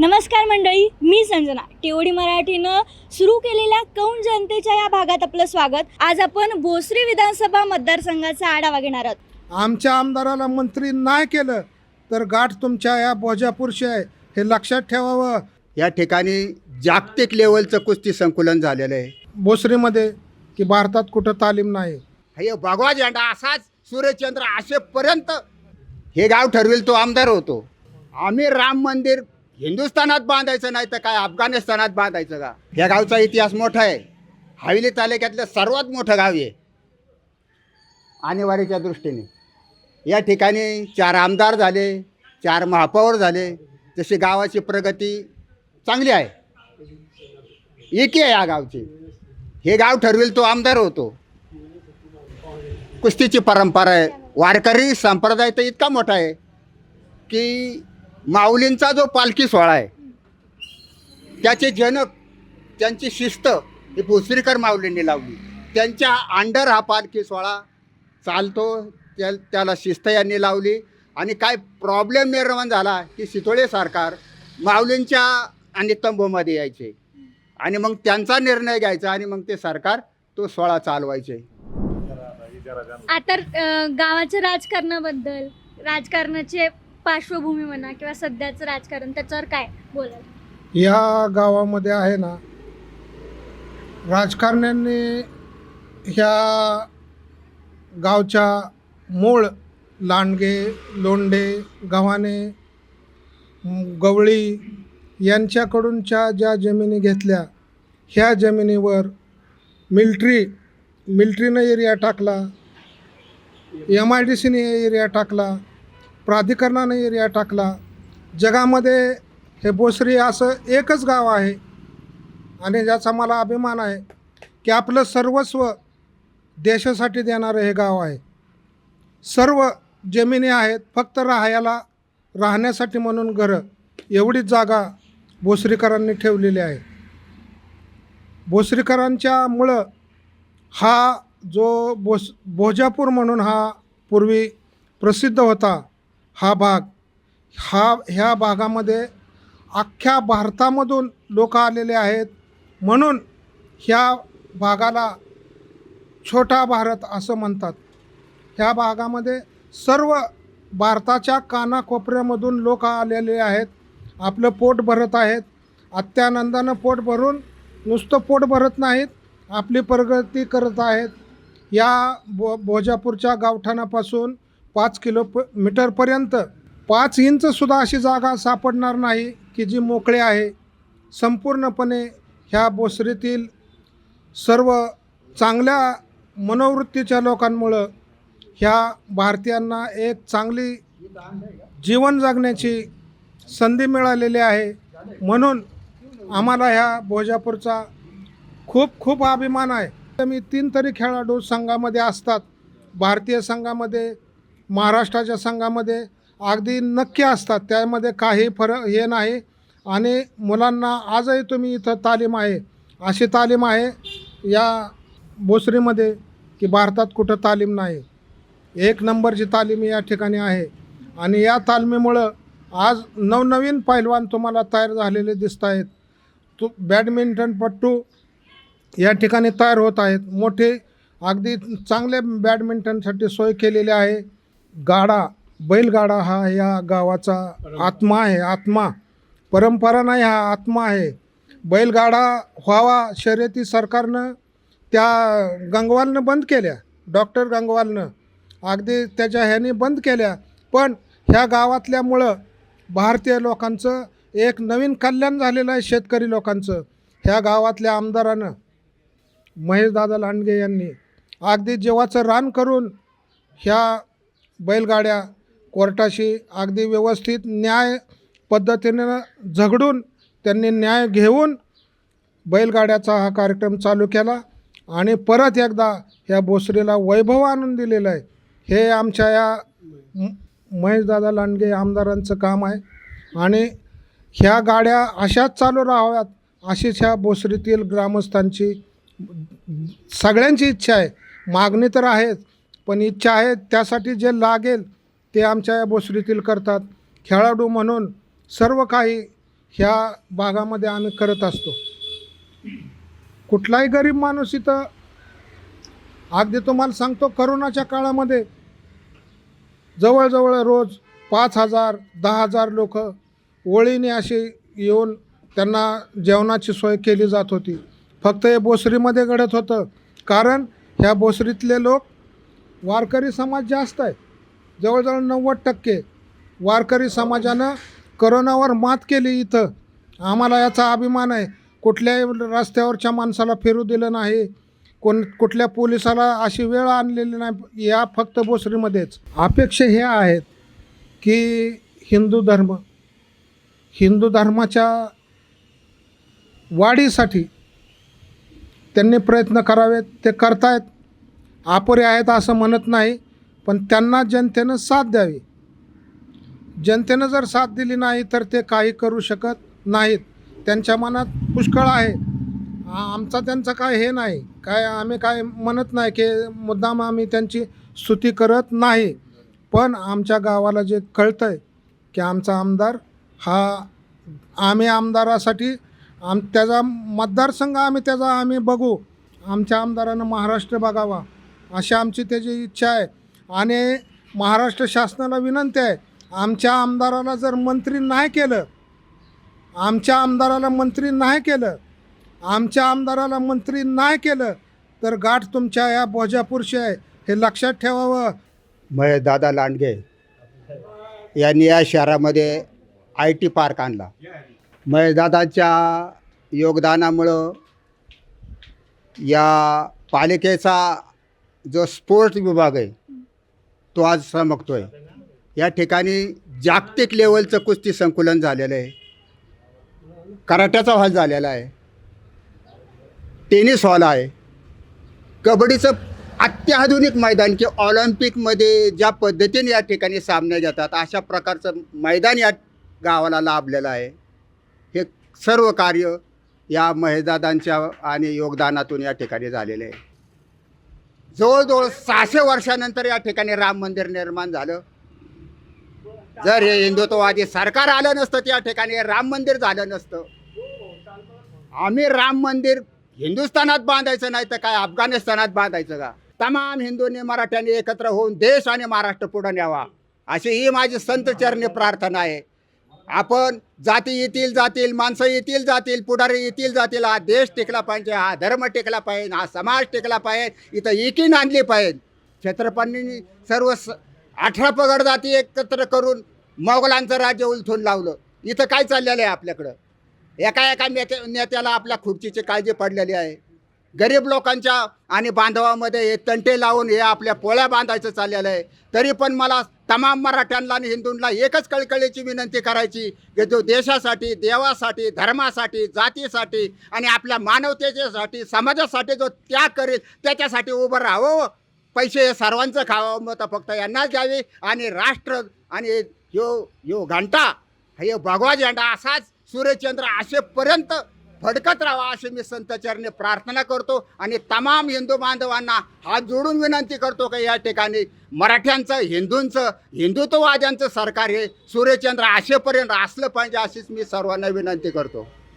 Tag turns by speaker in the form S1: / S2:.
S1: नमस्कार मंडळी मी संजना. टीओडी मराठीनं सुरू केलेल्या कौन जनतेच्या या भागात आपलं स्वागत. आज आपण भोसरी विधानसभा मतदारसंघाचा आढावा घेणार आहोत.
S2: आमच्या आमदाराला मंत्री नाही केलं तर गाठ तुमच्या या भोजापूरशी आहे हे लक्षात ठेवावं.
S3: या ठिकाणी जागतिक लेवलचं कुस्ती संकुलन झालेलं आहे.
S2: भोसरीमध्ये की भारतात कुठं तालीम नाही.
S3: हे भगवा झेंडा असाच सूर्यचंद्र असेपर्यंत हे गाव ठरवेल तो आमदार होतो. आम्ही राम मंदिर हिंदुस्थानात बांधायचं नाही तर काय? अफगाणिस्तानात बांधायचं का? या गावचा इतिहास मोठा आहे. हवेली तालुक्यातलं सर्वात मोठं गाव आहे. आणेवारीच्या दृष्टीने. या ठिकाणी चार आमदार झाले चार महापौर झाले. जशी गावाची प्रगती चांगली आहे. एकी आहे या गावची. हे गाव ठरवेल तो आमदार होतो. कुस्तीची परंपरा आहे. वारकरी संप्रदाय तर इतका मोठा आहे की माऊलींचा जो पालखी सोहळा आहे त्याचे जनक त्यांची शिस्त ही भोसरीकर माऊलींनी लावली. त्यांच्या अंडर हा पालखी सोहळा चालतो त्या त्याला शिस्त यांनी लावली. आणि काय प्रॉब्लेम निर्माण झाला की शितोळे सरकार माऊलींच्या आणि तंबूमध्ये यायचे. आणि मग त्यांचा निर्णय घ्यायचा आणि मग ते सरकार तो सोहळा चालवायचे.
S1: आता गावाच्या राजकारणाबद्दल राजकारणाचे पार्श्वभूमी म्हणा किंवा सध्याचं राजकारण त्याच्यावर काय बोलाल?
S2: या गावामध्ये आहे ना राजकारण्यांनी ह्या गावच्या मूळ लांडगे लोंडे गव्हाणे गवळी यांच्याकडूनच्या ज्या जमिनी घेतल्या ह्या जमिनीवर मिल्ट्री मिल्ट्रीनं एरिया टाकला एम आय डी सीने एरिया टाकला प्राधिकरणानं एरिया टाकला. जगामध्ये हे बोसरी असं एकच गाव आहे आणि ज्याचा मला अभिमान आहे की आपलं सर्वस्व देशासाठी देणारं हे गाव आहे. सर्व जमिनी आहेत फक्त राहायला राहण्यासाठी म्हणून घरं एवढीच जागा भोसरीकरांनी ठेवलेली आहे. भोसरीकरांच्यामुळं हा जो बोस भोजापूर म्हणून हा पूर्वी प्रसिद्ध होता हा भाग हा ह्या भागामध्ये अख्ख्या भारतामधून लोक आलेले आहेत. म्हणून ह्या भागाला छोटा भारत असं म्हणतात. ह्या भागामध्ये सर्व भारताच्या कानाकोपऱ्यामधून लोक आलेले आहेत. आपलं पोट भरत आहेत. अत्यानंदानं पोट भरून नुसतं पोट भरत नाहीत आपली प्रगती करत आहेत. या भो भोजापूरच्या गावठाणापासून पाच किलो प मीटरपर्यंत पाच इंचसुद्धा अशी जागा सापडणार नाही की जी मोकळी आहे. संपूर्णपणे ह्या बोसरीतील सर्व चांगल्या मनोवृत्तीच्या लोकांमुळं ह्या भारतीयांना एक चांगली जीवन जगण्याची संधी मिळालेली आहे. म्हणून आम्हाला ह्या भोजापूरचा खूप खूप अभिमान आहे. मी तीन तरी खेळाडू संघामध्ये असतात. भारतीय संघामध्ये महाराष्ट्राच्या संघामध्ये अगदी नक्की असतात. त्यामध्ये काही फरक हे नाही. आणि मुलांना आजही तुम्ही इथं तालीम आहे. अशी तालीम आहे या भोसरीमध्ये की भारतात कुठं तालीम नाही. एक नंबरची तालीम या ठिकाणी आहे. आणि या तालमीमुळं आज नवनवीन पैलवान तुम्हाला तयार झालेले दिसत आहेत. तू बॅडमिंटनपट्टू या ठिकाणी तयार होत आहेत. मोठे अगदी चांगले बॅडमिंटनसाठी सोय केलेली आहे. गाडा बैलगाडा हा या गावाचा आत्मा आहे आत्मा. परंपरा नाही हा आत्मा आहे. बैलगाडा व्हावा शर्यती सरकारनं त्या गंगवालनं बंद केल्या. डॉक्टर गंगवालनं. अगदी त्याच्या ह्याने बंद केल्या. पण ह्या गावातल्यामुळं भारतीय लोकांचं एक नवीन कल्याण झालेलं आहे शेतकरी लोकांचं. ह्या गावातल्या आमदारानं महेशदादा लांडगे यांनी. अगदी जेव्हाचं रान करून ह्या बैलगाड्या कोर्टाशी अगदी व्यवस्थित न्याय पद्धतीनं झगडून त्यांनी न्याय घेऊन बैलगाड्याचा हा कार्यक्रम चालू केला आणि परत एकदा ह्या भोसरीला वैभव आणून दिलेलं आहे. हे आमच्या या महेशदादा लांडगे आमदारांचं काम आहे आणि ह्या गाड्या अशाच चालू राहाव्यात अशीच ह्या भोसरीतील ग्रामस्थांची सगळ्यांची इच्छा आहे. मागणी तर आहेच पण इच्छा आहे त्यासाठी जे लागेल ते आमच्या या भोसरीतील करतात. खेळाडू म्हणून सर्व काही ह्या भागामध्ये आम्ही करत असतो. कुठलाही गरीब माणूस इथं अगदी तुम्हाला सांगतो करोनाच्या काळामध्ये जवळजवळ रोज पाच हजार दहा हजार लोक ओळीने असे येऊन त्यांना जेवणाची सोय केली जात होती. फक्त हे बोसरीमध्ये घडत होतं. कारण ह्या बोसरीतले लोक वारकरी समाज जास्त आहे. जवळजवळ नव्वद टक्के वारकरी समाजानं करोनावर मात केली इथं. आम्हाला याचा अभिमान आहे. कुठल्याही रस्त्यावरच्या माणसाला फिरू दिलं नाही. कोण कुठल्या पोलिसाला अशी वेळ आणलेली नाही. या फक्त बोसरीमध्येच अपेक्षा हे आहेत की हिंदू धर्म हिंदू धर्माच्या वाढीसाठी त्यांनी प्रयत्न करावेत. ते करतायत. अपुरे आहेत असं म्हणत नाही पण त्यांना जनतेनं साथ द्यावी. जनतेनं जर साथ दिली नाही तर ते काही करू शकत नाहीत. त्यांच्या मनात पुष्कळ आहे. आमचा त्यांचं काय हे नाही. काय आम्ही काय म्हणत नाही की मुद्दाम आम्ही त्यांची स्तुती करत नाही. पण आमच्या गावाला जे कळतं आहे की आमचा आमदार हा आम्ही आमदारासाठी आम त्याचा मतदारसंघ आम्ही त्याचा आम्ही बघू. आमच्या आमदारानं महाराष्ट्र बघावा. अशी आमची त्याची इच्छा आहे. आणि महाराष्ट्र शासनाला विनंती आहे आमच्या आमदाराला जर मंत्री नाही केलं आमच्या आमदाराला मंत्री नाही केलं आमच्या आमदाराला मंत्री नाही केलं तर गाठ तुमच्या या भोजापूरशी आहे हे लक्षात ठेवावं.
S3: मय दादा लांडगे यांनी या शहरामध्ये आय टी पार्क आणला. महेशदादाच्या योगदानामुळं या पालिकेचा जो स्पोर्ट्स विभाग आहे तो आज चमकतो आहे या ठिकाणी जागतिक लेवलचं कुस्ती संकुलन झालेलं आहे. कराट्याचा हॉल झालेला आहे. टेनिस हॉल आहे. कबड्डीचं अत्याधुनिक मैदान की ऑलिम्पिकमध्ये ज्या पद्धतीने या ठिकाणी सामने घेतात अशा प्रकारचं मैदान या गावाला लाभलेलं आहे. हे सर्व कार्य या महेदादांच्या आणि योगदानातून या ठिकाणी झालेले आहे. जवळजवळ सहाशे वर्षानंतर या ठिकाणी राम मंदिर निर्माण झालं. जर हे हिंदुत्ववादी सरकार आलं नसतं त्या ठिकाणी राम मंदिर झालं नसतं. आम्ही राम मंदिर हिंदुस्थानात बांधायचं नाही तर काय अफगाणिस्तानात बांधायचं का? तमाम हिंदूंनी मराठ्यांनी एकत्र होऊन देश आणि महाराष्ट्र पुढे न्यावा. अशी ही माझी संत चरणी प्रार्थना आहे. आपण जाती येतील जातील माणसं येतील जातील पुढारी येतील जातील हा देश टिकला पाहिजे हा धर्म टिकला पाहिजे हा समाज टिकला पाहिजे इथं एकी आणली पाहिजे. छत्रपतींनी सर्व स अठरा पगड जाती एकत्र करून मोगलांचं राज्य उलथून लावलं. इथं काय चाललेलं आहे आपल्याकडं? एका एका नेत्या नेत्याला आपल्या खुर्चीची काळजी पडलेली आहे. गरीब लोकांच्या आणि बांधवामध्ये हे तंटे लावून हे आपल्या पोळ्या बांधायचं चाललेलं आहे. तरी पण मला तमाम मराठ्यांना आणि हिंदूंना एकच कळकळीची विनंती करायची की जो देशासाठी देवासाठी धर्मासाठी जातीसाठी आणि आपल्या मानवतेच्यासाठी समाजासाठी जो त्याग करेल त्याच्यासाठी उभं राहावं. पैसे हे सर्वांचं खावं मग फक्त यांनाच द्यावे आणि राष्ट्र आणि यो यो घंटा हे भगवा झेंडा असाच सूर्यचंद्र असेपर्यंत फडकत राहावा अशी मी संतचरणी प्रार्थना करतो आणि तमाम हिंदू बांधवांना हात जोडून विनंती करतो की या ठिकाणी मराठ्यांचं हिंदूंचं हिंदुत्ववाद्यांचं सरकार हे सूर्यचंद्र असेपर्यंत असलं पाहिजे अशीच मी सर्वांना विनंती करतो.